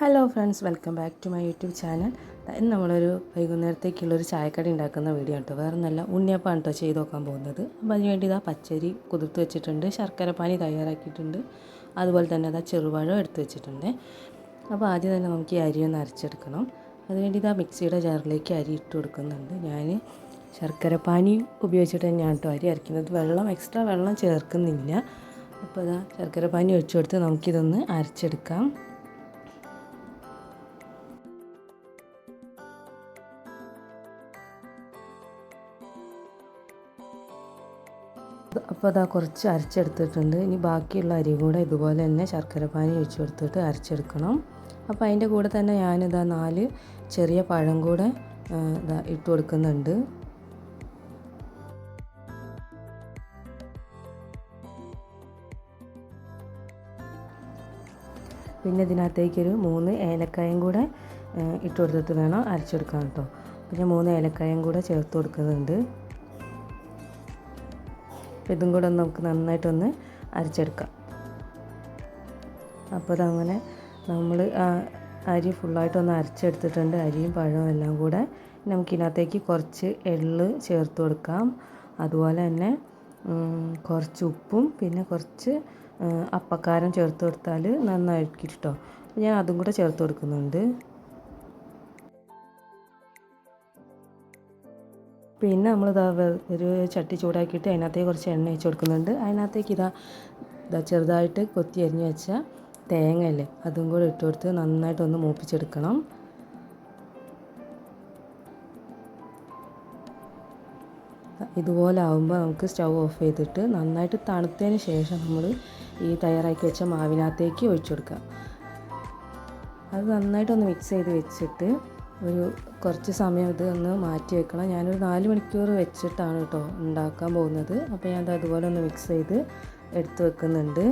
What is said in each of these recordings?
Hello friends welcome back to my YouTube channel ഇന്ന് നമ്മളൊരു വൈകുന്നേരത്തേക്കുള്ളൊരു ചായക്കടി ഉണ്ടാക്കുന്ന വീഡിയോ കേട്ടോ വേറെ നല്ല ഉണ്ണിയപ്പാണ് കേട്ടോ ചെയ്ത് നോക്കാൻ പോകുന്നത്. അപ്പോൾ അതിന് വേണ്ടി ഇതാ പച്ചരി കുതിർത്ത് വെച്ചിട്ടുണ്ട് ശർക്കര പാനി തയ്യാറാക്കിയിട്ടുണ്ട് അതുപോലെ തന്നെ അതാ ചെറുപഴം എടുത്ത് വെച്ചിട്ടുണ്ട്. അപ്പോൾ ആദ്യം തന്നെ നമുക്ക് ഈ അരി ഒന്ന് അരച്ചെടുക്കണം. അതിനുവേണ്ടി ഇതാ മിക്സിയുടെ ജാറിലേക്ക് അരി ഇട്ട് കൊടുക്കുന്നുണ്ട്. ഞാൻ ശർക്കര പാനി ഉപയോഗിച്ചിട്ട് തന്നെയാണ് കേട്ടോ അരി അരയ്ക്കുന്നത് വെള്ളം എക്സ്ട്രാ വെള്ളം ചേർക്കുന്നില്ല. അപ്പോൾ ഇതാ ശർക്കര പാനി ഒഴിച്ചു കൊടുത്ത് നമുക്കിതൊന്ന് അരച്ചെടുക്കാം. അപ്പോൾ അതാ കുറച്ച് അരച്ചെടുത്തിട്ടുണ്ട്. ഇനി ബാക്കിയുള്ള അരി കൂടെ ഇതുപോലെ തന്നെ ശർക്കര പാനി ഒഴിച്ചു കൊടുത്തിട്ട് അരച്ചെടുക്കണം. അപ്പോൾ അതിന്റെ കൂടെ തന്നെ ഞാനിതാ നാല് ചെറിയ പഴം കൂടെ ഇതാ ഇട്ട് കൊടുക്കുന്നുണ്ട്. പിന്നെ ഇതിനകത്തേക്കൊരു മൂന്ന് ഏലക്കായും കൂടെ ഇട്ട് കൊടുത്തിട്ട് വേണം അരച്ചെടുക്കാൻ കേട്ടോ പിന്നെ മൂന്ന് ഏലക്കായും കൂടെ ചേർത്ത് കൊടുക്കുന്നുണ്ട്. അപ്പോൾ ഇതും കൂടെ നമുക്ക് നന്നായിട്ടൊന്ന് അരച്ചെടുക്കാം. അപ്പോൾ അതങ്ങനെ നമ്മൾ അരി ഫുള്ളായിട്ടൊന്ന് അരച്ചെടുത്തിട്ടുണ്ട്. അരിയും പഴവും എല്ലാം കൂടെ നമുക്കിതിനകത്തേക്ക് കുറച്ച് എള്ള് ചേർത്ത് കൊടുക്കാം. അതുപോലെ തന്നെ കുറച്ച് ഉപ്പും പിന്നെ കുറച്ച് അപ്പക്കാരം ചേർത്ത് കൊടുത്താൽ നന്നായിരിക്കും കേട്ടോ. ഞാൻ അതും കൂടെ ചേർത്ത് കൊടുക്കുന്നുണ്ട്. പിന്നെ നമ്മൾ ഇതാ ഒരു ചട്ടി ചൂടാക്കിയിട്ട് അതിനകത്തേക്ക് കുറച്ച് എണ്ണ ഒഴിച്ച് കൊടുക്കുന്നുണ്ട്. അതിനകത്തേക്ക് ഇതാ ഇതാ ചെറുതായിട്ട് കൊത്തി അരിഞ്ഞ് വെച്ച തേങ്ങയല്ലേ അതും കൂടെ ഇട്ട് കൊടുത്ത് നന്നായിട്ടൊന്ന് മൂപ്പിച്ചെടുക്കണം. ഇതുപോലെ ആകുമ്പോൾ നമുക്ക് സ്റ്റൗ ഓഫ് ചെയ്തിട്ട് നന്നായിട്ട് തണുത്തതിന് ശേഷം നമ്മൾ ഈ തയ്യാറാക്കി വെച്ച മാവിനകത്തേക്ക് ഒഴിച്ചു കൊടുക്കുക. അത് നന്നായിട്ടൊന്ന് മിക്സ് ചെയ്ത് വെച്ചിട്ട് ഒരു കുറച്ച് സമയം ഇത് ഒന്ന് മാറ്റി വെക്കണം. ഞാനൊരു നാല് മണിക്കൂർ വെച്ചിട്ടാണ് കേട്ടോ ഉണ്ടാക്കാൻ പോകുന്നത്. അപ്പോൾ ഞാൻ അതുപോലെ ഒന്ന് മിക്സ് ചെയ്ത് എടുത്ത് വെക്കുന്നുണ്ട്.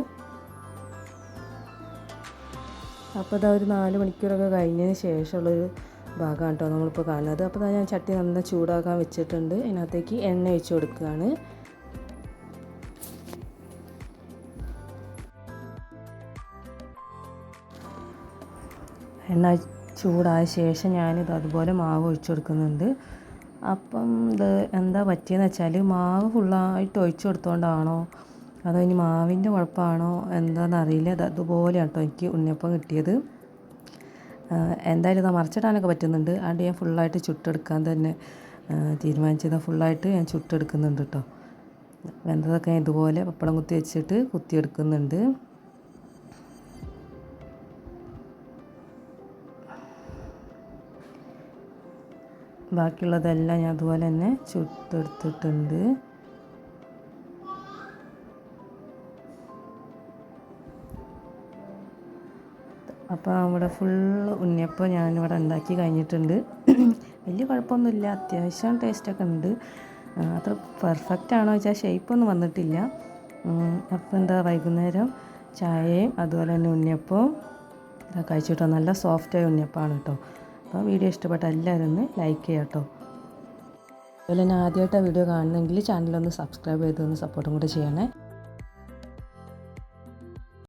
അപ്പോൾ അതാ ഒരു നാല് മണിക്കൂറൊക്കെ കഴിഞ്ഞതിന് ശേഷമുള്ളൊരു ഭാഗമാണ് കേട്ടോ നമ്മളിപ്പോൾ കാണുന്നത്. അപ്പോൾ ഞാൻ ചട്ടി നന്ന ചൂടാക്കാൻ വെച്ചിട്ടുണ്ട്. അതിനകത്തേക്ക് എണ്ണ ഒഴിച്ച് കൊടുക്കുകയാണ്. എണ്ണ ചൂടായ ശേഷം ഞാനിത് അതുപോലെ മാവ് ഒഴിച്ചു കൊടുക്കുന്നുണ്ട്. അപ്പം ഇത് എന്താ പറ്റിയെന്ന് വെച്ചാൽ മാവ് ഫുള്ളായിട്ട് ഒഴിച്ചു കൊടുത്തോണ്ടാണോ? അതോ ഇനി മാവിന്റെ കുഴപ്പമാണോ? എന്താണെന്നറിയില്ല അത് അതുപോലെയാണ് കേട്ടോ എനിക്ക് ഉണ്ണിയപ്പം കിട്ടിയത്. എന്തായാലും ഇത് മറിച്ചിടാനൊക്കെ പറ്റുന്നുണ്ട്. അതുകൊണ്ട് ഞാൻ ഫുള്ളായിട്ട് ചുട്ടെടുക്കാൻ തന്നെ തീരുമാനിച്ചത്. ഫുള്ളായിട്ട് ഞാൻ ചുട്ടെടുക്കുന്നുണ്ട് കേട്ടോ. വെന്തതൊക്കെ ഇതുപോലെ പപ്പടം കുത്തി വെച്ചിട്ട് കുത്തിയെടുക്കുന്നുണ്ട്. ബാക്കിയുള്ളതെല്ലാം ഞാൻ അതുപോലെ തന്നെ ചുട്ടെടുത്തിട്ടുണ്ട്. അപ്പോൾ നമ്മുടെ ഫുൾ ഉണ്ണിയപ്പം ഞാനിവിടെ ഉണ്ടാക്കി കഴിഞ്ഞിട്ടുണ്ട്. വലിയ കുഴപ്പമൊന്നുമില്ല അത്യാവശ്യം ടേസ്റ്റൊക്കെ ഉണ്ട്. അത്ര പെർഫെക്റ്റ് ആണോ വെച്ചാൽ ഷേപ്പൊന്നും വന്നിട്ടില്ല. അപ്പോൾ എന്താ വൈകുന്നേരം ചായയും അതുപോലെ തന്നെ ഉണ്ണിയപ്പവും. കഴിച്ചിട്ടോ നല്ല സോഫ്റ്റായ ഉണ്ണിയപ്പമാണ് കേട്ടോ അപ്പോൾ വീഡിയോ ഇഷ്ടപ്പെട്ട എല്ലാവരും ഒന്ന് ലൈക്ക് ചെയ്യാം കേട്ടോ. അതുപോലെ തന്നെ ആദ്യമായിട്ട് വീഡിയോ കാണണമെങ്കിൽ ചാനലൊന്ന് സബ്സ്ക്രൈബ് ചെയ്തൊന്ന് സപ്പോർട്ടും കൂടെ ചെയ്യണേ.